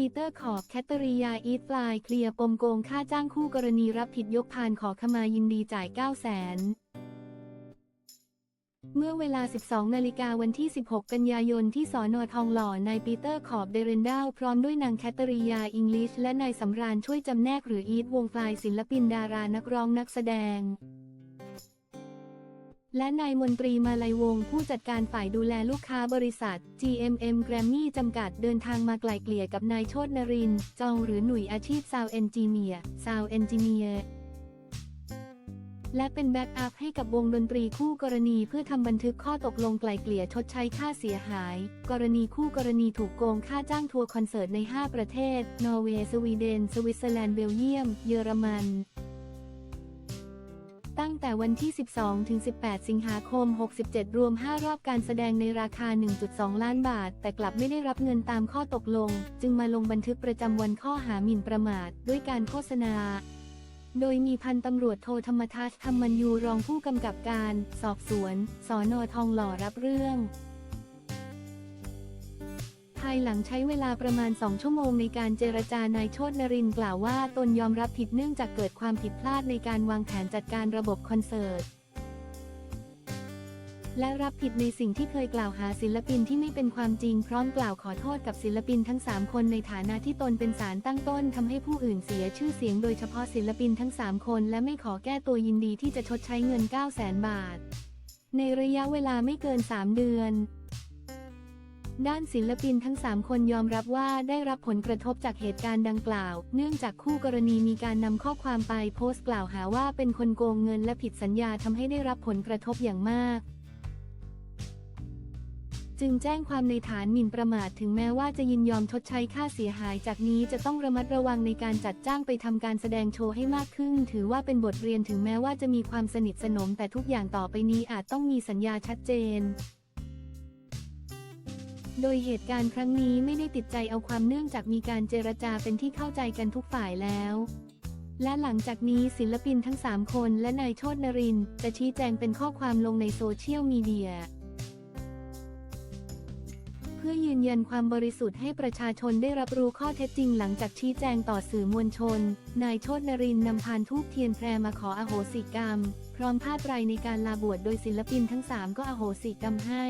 ปีเตอร์ขอบแคตเตอริยาอีทฟลายเคลียร์ปมโกงค่าจ้างคู่กรณีรับผิดยกพานขอขมายินดีจ่าย 9 0 0 0 0 0เมื่อเวลา 12 นาฬิกาวันที่ 16 กันยายน ที่สอนอทองหล่อ นายปีเตอร์ขอบเดเรนดาวพร้อมด้วยนางแคทเตอริยา อิงลิช และนายสำราญช่วยจำแนกหรืออีทวงฟลายศิลปินดารานักร้องนักแสดง และนายมนตรีมาลัยวงศ์ผู้จัดการฝ่ายดูแลลูกค้าบริษัท GMM Grammy จำกัดเดินทางมาไกล่เกลี่ยกับนายโชตนริน จองหรือหนุ่ยอาชีพซาวเอนจิเนียร์ซาวเอนจิเนียร์และเป็นแบ็กอัพให้กับวงดนตรีคู่กรณีเพื่อทำบันทึกข้อตกลงไกล่เกลี่ยชดใช้ค่าเสียหาย กรณีคู่กรณีถูกโกงค่าจ้างทัวร์คอนเสิร์ตใน 5 ประเทศ นอร์เวย์ สวีเดน สวิตเซอร์แลนด์ เบลเยียม เยอรมัน ตั้งแต่วันที่ 12 ถึง 18 สิงหาคม 67 รวม 5 รอบการแสดงในราคา 1.2 ล้านบาท แต่กลับไม่ได้รับเงินตามข้อตกลง จึงมาลงบันทึกประจำวันข้อหาหมิ่นประมาท ด้วยการโฆษณา โดยมีพันตำรวจโทธรรมทัศน์ธรรมัญยูรองผู้กำกับการ สอบสวน สอนอทองหล่อรับเรื่องายหลังใช้เวลาประมาณ 2 ชั่วโมงในการเจรจานายโชตนรินกล่าวว่าตนยอมรับผิดเนื่องจากเกิดความผิดพลาดในการวางแผนจัดการระบบคอนเสิร์ต และรับผิดในสิ่งที่เคยกล่าวหาศิลปินที่ไม่เป็นความจริงพร้อมกล่าวขอโทษกับศิลปินทั้ง 3 คนในฐานะที่ตนเป็นสารตั้งต้นทำให้ผู้อื่นเสียชื่อเสียงโดยเฉพาะศิลปินทั้ง 3 คน และไม่ขอแก้ตัวยินดีที่จะชดใช้เงิน 9 0 0 0 0 0 บาท ในระยะเวลาไม่เกิน 3 เดือน ด้านศิลปินทั้ง 3 คนยอมรับว่าได้รับผลกระทบจากเหตุการณ์ดังกล่าว เนื่องจากคู่กรณีมีการนำข้อความไปโพสต์กล่าวหาว่าเป็นคนโกงเงินและผิดสัญญาทำให้ได้รับผลกระทบอย่างมาก จึงแจ้งความในฐานหมิ่นประมาทถึงแม้ว่าจะยินยอมชดใช้ค่าเสียหายจากนี้จะต้องระมัดระวังในการจัดจ้างไปทำการแสดงโชว์ให้มากขึ้น ถือว่าเป็นบทเรียนถึงแม้ว่าจะมีความสนิทสนมแต่ทุกอย่างต่อไปนี้อาจต้องมีสัญญาชัดเจน โดยเหตุการณ์ครั้งนี้ไม่ได้ติดใจเอาความเนื่องจากมีการเจรจาเป็นที่เข้าใจกันทุกฝ่ายแล้ว และหลังจากนี้ศิลปินทั้ง 3 คนและนายโชตนรินทร์จะชี้แจงเป็นข้อความลงในโซเชียลมีเดีย เพื่อยืนยันความบริสุทธิ์ให้ประชาชนได้รับรู้ข้อเท็จจริงหลังจากชี้แจงต่อสื่อมวลชน นายโชตนรินทร์นำพานทูบเทียนแพรมาขออโหสิกรรม พร้อมผ้าไรในการลาบวชโดยศิลปินทั้ง 3 ก็อโหสิกรรมให้